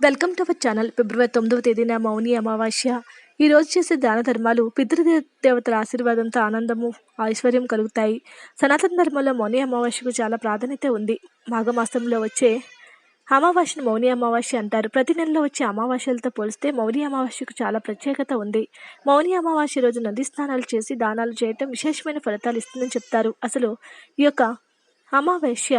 Welcome to our channel. ఫిబ్రవరి తొమ్మిదవ తేదీన మౌని అమావాస్య. ఈ రోజు చేసే దాన ధర్మాలు పితృదే దేవతల ఆశీర్వాదంతో ఆనందము ఐశ్వర్యం కలుగుతాయి. సనాతన ధర్మంలో మౌని అమావాస్యకు చాలా ప్రాధాన్యత ఉంది. మాఘమాసంలో వచ్చే అమావాస్యను మౌని అమావాస్య అంటారు. ప్రతి నెలలో వచ్చే అమావాస్యలతో పోలిస్తే మౌని అమావాస్యకు చాలా ప్రత్యేకత ఉంది. మౌని అమావాస్య రోజు నది స్నానాలు చేసి దానాలు చేయటం విశేషమైన ఫలితాలు ఇస్తుందని చెప్తారు. అసలు ఈ యొక్క అమావాస్య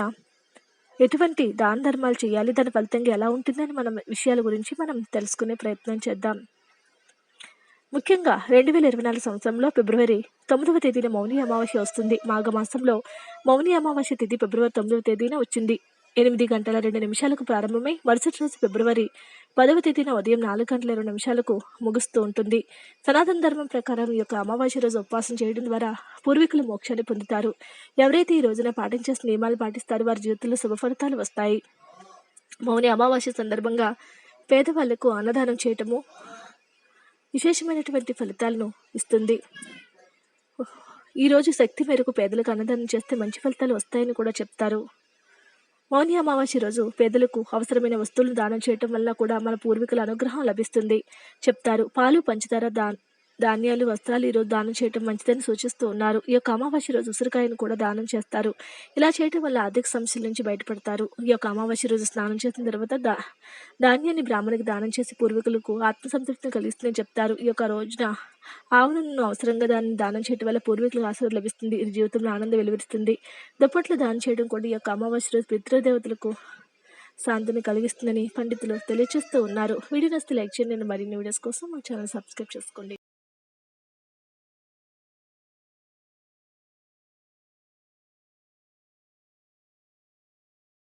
ఎటువంటి దాన ధర్మాలు చేయాలి? దాని ఫలితంగా ఎలా ఉంటుందని మనం విషయాల గురించి మనం తెలుసుకునే ప్రయత్నం చేద్దాం. ముఖ్యంగా రెండు వేల ఇరవై నాలుగు సంవత్సరంలో ఫిబ్రవరి తొమ్మిదవ తేదీన మౌని అమావాస్య వస్తుంది. మాఘమాసంలో మౌని అమావాస్య తేదీ ఫిబ్రవరి తొమ్మిదవ తేదీన వచ్చింది. ఎనిమిది గంటల రెండు నిమిషాలకు ప్రారంభమై మరుసటి రోజు ఫిబ్రవరి పదవ తేదీన ఉదయం నాలుగు గంటల ఇరవై నిమిషాలకు ముగుస్తూ ఉంటుంది. సనాతన ధర్మం ప్రకారం ఈ యొక్క అమావాస్య రోజు ఉపవాసం చేయడం ద్వారా పూర్వీకులు మోక్షాన్ని పొందుతారు. ఎవరైతే ఈ రోజున పాటించే నియమాలు పాటిస్తారో వారి జీవితంలో శుభ ఫలితాలు వస్తాయి. మౌని అమావాస్య సందర్భంగా పేదవాళ్ళకు అన్నదానం చేయటము విశేషమైనటువంటి ఫలితాలను ఇస్తుంది. ఈరోజు శక్తి మేరకు పేదలకు అన్నదానం చేస్తే మంచి ఫలితాలు వస్తాయని కూడా చెప్తారు. మౌని అమావాస్య రోజు పేదలకు అవసరమైన వస్తువులు దానం చేయటం వల్ల కూడా మన పూర్వీకుల అనుగ్రహం లభిస్తుంది చెప్తారు. పాలు పంచదార దా ధాన్యాలు వస్త్రాలు ఈరోజు దానం చేయటం మంచిదని సూచిస్తూ ఉన్నారు. ఈ యొక్క అమావాస్య రోజు ఉసిరికాయను కూడా దానం చేస్తారు. ఇలా చేయటం వల్ల ఆర్థిక సమస్యల నుంచి బయటపడతారు. ఈ యొక్క అమావాస్య రోజు స్నానం చేసిన తర్వాత దా ధాన్యాన్ని బ్రాహ్మణికి దానం చేసి పూర్వీకులకు ఆత్మసంతృప్తిని కలిగిస్తుందని చెప్తారు. ఈ యొక్క రోజున ఆవులను అవసరంగా దాన్ని దానం చేయడం వల్ల పూర్వీకులకు ఆశీర్వాదం లభిస్తుంది. ఇది జీవితంలో ఆనందం వెలువరిస్తుంది. దుప్పట్లు దానం చేయడం కూడా ఈ యొక్క అమావాస్య రోజు పితృదేవతలకు శాంతిని కలిగిస్తుందని పండితులు తెలియజేస్తూ ఉన్నారు. వీడియో నస్తే లైక్ చేయండి. మరిన్ని వీడియోస్ కోసం మా ఛానల్ సబ్స్క్రైబ్ చేసుకోండి.